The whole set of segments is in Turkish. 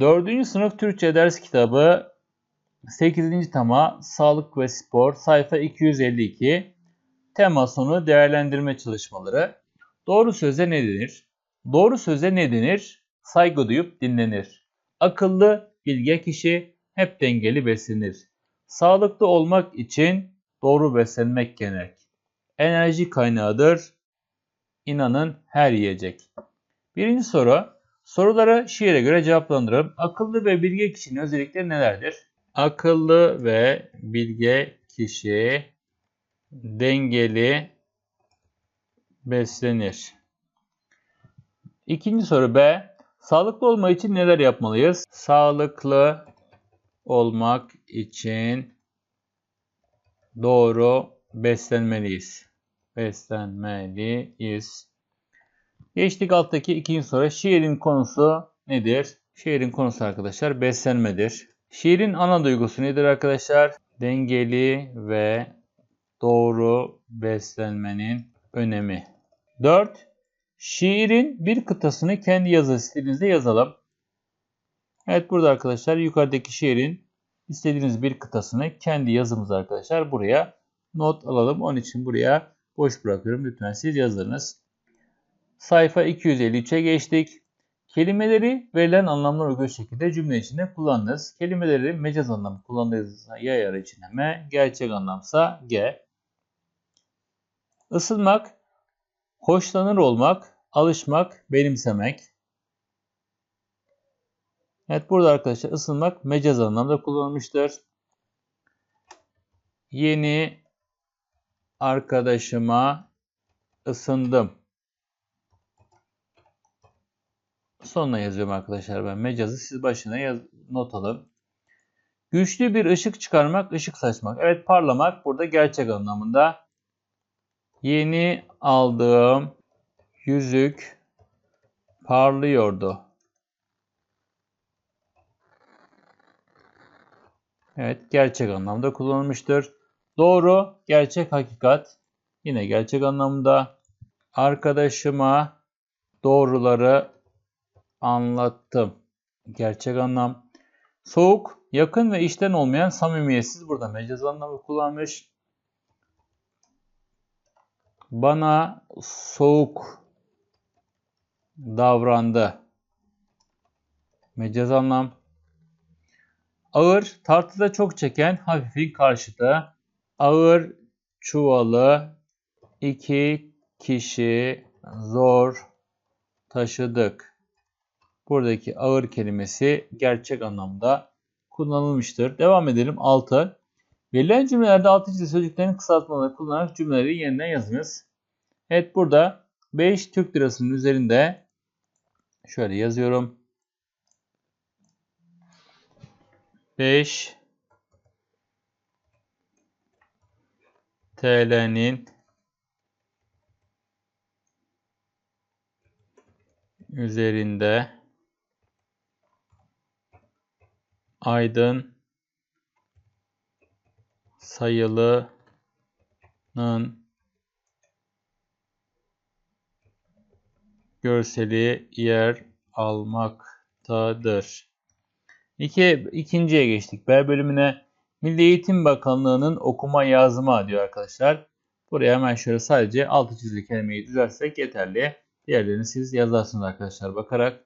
4. sınıf Türkçe ders kitabı 8. tema Sağlık ve Spor sayfa 252 tema sonu değerlendirme çalışmaları. Doğru söze ne denir? Doğru söze ne denir? Saygı duyup dinlenir. Akıllı, bilge kişi hep dengeli beslenir. Sağlıklı olmak için doğru beslenmek gerek. Enerji kaynağıdır. İnanın her yiyecek. Birinci soru. Soruları şiire göre cevaplandıralım. Akıllı ve bilge kişinin özellikleri nelerdir? Akıllı ve bilge kişi dengeli beslenir. İkinci soru B. Sağlıklı olmak için neler yapmalıyız? Sağlıklı olmak için doğru beslenmeliyiz. Beslenmeliyiz. Geçtik alttaki ikinci soru. Şiirin konusu nedir? Şiirin konusu arkadaşlar beslenmedir. Şiirin ana duygusu nedir arkadaşlar? Dengeli ve doğru beslenmenin önemi. 4. Şiirin bir kıtasını kendi yazı stilinizde yazalım. Evet burada arkadaşlar yukarıdaki şiirin istediğiniz bir kıtasını kendi yazımız arkadaşlar buraya not alalım. Onun için buraya boş bırakıyorum. Lütfen siz yazınız. Sayfa 253'e geçtik. Kelimeleri verilen anlamlar uygun şekilde cümle içinde kullanınız. Kelimeleri mecaz anlamı kullandığınızda ya yar içine m, gerçek anlamsa g. Isınmak, hoşlanır olmak, alışmak, benimsemek. Evet burada arkadaşlar ısınmak mecaz anlamda kullanılmıştır. Yeni arkadaşıma ısındım. Sonuna yazıyorum arkadaşlar ben mecazı. Siz başına yaz, not alın. Güçlü bir ışık çıkarmak, ışık saçmak. Evet parlamak burada gerçek anlamında. Yeni aldığım yüzük parlıyordu. Evet gerçek anlamda kullanılmıştır. Doğru, gerçek, hakikat. Yine gerçek anlamda. Arkadaşıma doğruları anlattım. Gerçek anlam. Soğuk, yakın ve işten olmayan samimiyetsiz burada mecaz anlamı kullanmış. Bana soğuk davrandı. Mecaz anlam. Ağır, tartıda çok çeken hafifin karşıtı. Ağır çuvalı iki kişi zor taşıdık. Buradaki ağır kelimesi gerçek anlamda kullanılmıştır. Devam edelim. 6. Verilen cümlelerde alt içli sözcüklerin kısaltmalarını kullanarak cümleleri yeniden yazınız. Evet burada 5 Türk lirasının üzerinde şöyle yazıyorum. 5 TL'nin üzerinde Aydın sayılının görseli yer almaktadır. İki, ikinciye geçtik. B bölümüne Milli Eğitim Bakanlığı'nın okuma yazma diyor arkadaşlar. Buraya hemen şöyle sadece altı çizili kelimeyi düzeltsek yeterli. Diğerlerini siz yazarsınız arkadaşlar bakarak.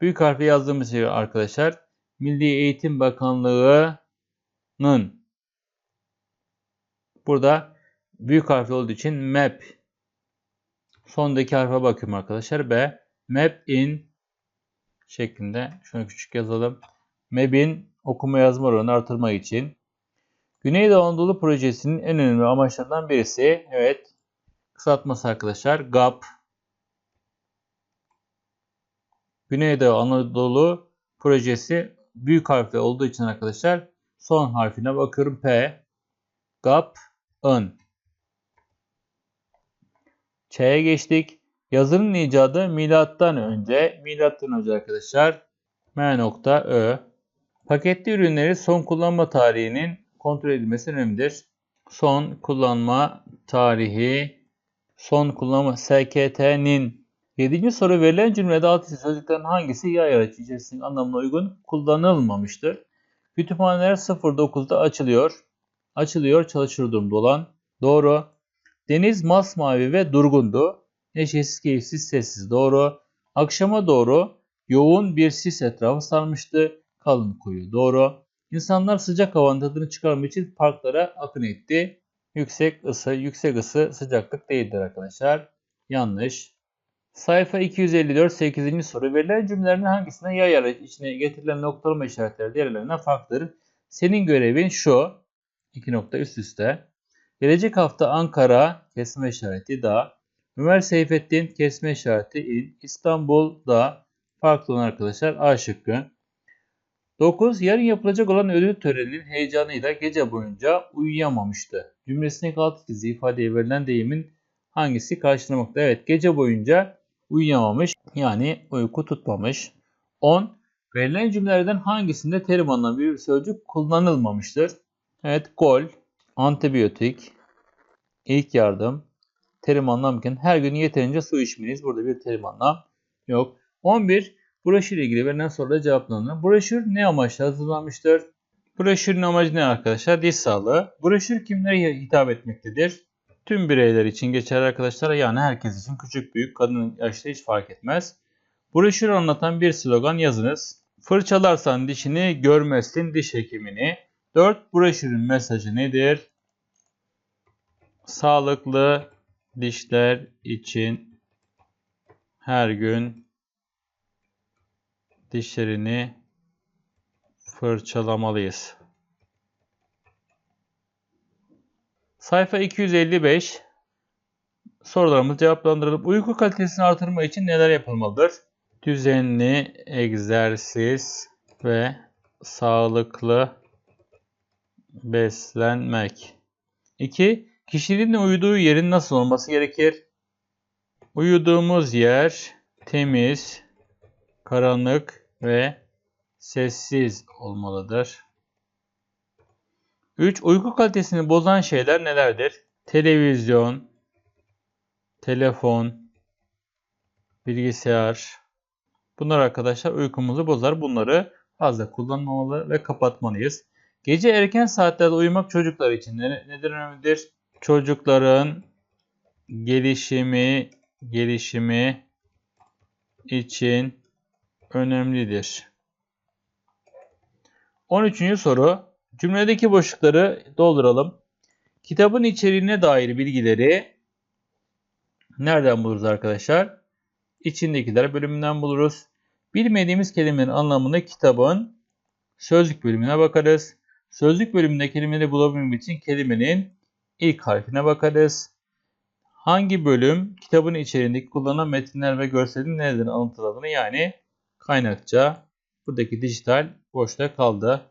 Büyük harfle yazdığımız şey arkadaşlar Milli Eğitim Bakanlığı'nın burada büyük harfli olduğu için MEP sondaki harfe bakıyorum arkadaşlar. B MEP in şeklinde şunu küçük yazalım. MEP'in okuma yazma oranını artırmak için Güneydoğu Anadolu Projesi'nin en önemli amaçlarından birisi evet kısaltması arkadaşlar GAP Güneydoğu Anadolu projesi büyük harfle olduğu için arkadaşlar son harfine bakıyorum. P, GAP, N. Ç'ye geçtik. Yazının icadı milattan önce, milattan önce arkadaşlar M.Ö. Paketli ürünleri son kullanma tarihinin kontrol edilmesi önemlidir. Son kullanma tarihi, son kullanma SKT'nin Yedinci soru verilen cümlede alt sözcüklerin hangisi yay aracı içerisindeki anlamına uygun kullanılmamıştır? Kütüphaneler 09'da açılıyor. Açılıyor çalışırdım dolan. Doğru. Deniz masmavi ve durgundu. Neşesiz, keyifsiz, sessiz. Doğru. Akşama doğru yoğun bir sis etrafı sarmıştı. Kalın kuyu. Doğru. İnsanlar sıcak havanın tadını çıkarmak için parklara akın etti. Yüksek ısı, yüksek ısı sıcaklık değildir arkadaşlar. Yanlış. Sayfa 254 8. soru. Verilen cümlelerin hangisinde yay aracı içine getirilen noktalama işaretleri diğerlerinden farklıdır? Senin görevin şu. İki nokta üst üste. Gelecek hafta Ankara kesme işareti da. Ömer Seyfettin kesme işareti in. İstanbul'da farklı olan arkadaşlar A şıkkı. 9. Yarın yapılacak olan ödül töreninin heyecanıyla gece boyunca uyuyamamıştı. Cümlesindeki alt çizgi ifadeye verilen deyimin hangisi karşılamakta? Evet gece boyunca uyuyamamış yani uyku tutmamış. 10. Verilen cümlelerden hangisinde terim anlamı bir sözcük kullanılmamıştır? Evet gol, antibiyotik, ilk yardım, terim anlamken her gün yeterince su içmeliyiz. Burada bir terim anlam yok. 11. Broşür ile ilgili verilen sorulara cevaplanır. Broşür ne amaçla hazırlanmıştır? Broşürün amacı ne arkadaşlar? Diş sağlığı. Broşür kimlere hitap etmektedir? Tüm bireyler için geçerli arkadaşlar. Yani herkes için küçük büyük kadın yaşlı hiç fark etmez. Broşürü anlatan bir slogan yazınız. Fırçalarsan dişini görmezsin diş hekimini. 4. Broşürün mesajı nedir? Sağlıklı dişler için her gün dişlerini fırçalamalıyız. Sayfa 255 sorularımız cevaplandırılıp uyku kalitesini artırma için neler yapılmalıdır? Düzenli egzersiz ve sağlıklı beslenmek. 2. Kişinin uyuduğu yerin nasıl olması gerekir? Uyuduğumuz yer temiz, karanlık ve sessiz olmalıdır. 3. Uyku kalitesini bozan şeyler nelerdir? Televizyon, telefon, bilgisayar. Bunlar arkadaşlar uykumuzu bozar. Bunları fazla kullanmamalı ve kapatmalıyız. Gece erken saatlerde uyumak çocuklar için neden önemlidir? Çocukların gelişimi gelişimi için önemlidir. 13. soru. Cümledeki boşlukları dolduralım. Kitabın içeriğine dair bilgileri nereden buluruz arkadaşlar? İçindekiler bölümünden buluruz. Bilmediğimiz kelimelerin anlamını kitabın sözlük bölümüne bakarız. Sözlük bölümünde kelimeleri bulabilmek için kelimenin ilk harfine bakarız. Hangi bölüm kitabın içeriğindeki kullanılan metinler ve görselin nereden alıntıladığını yani kaynakça buradaki dijital boşta kaldı.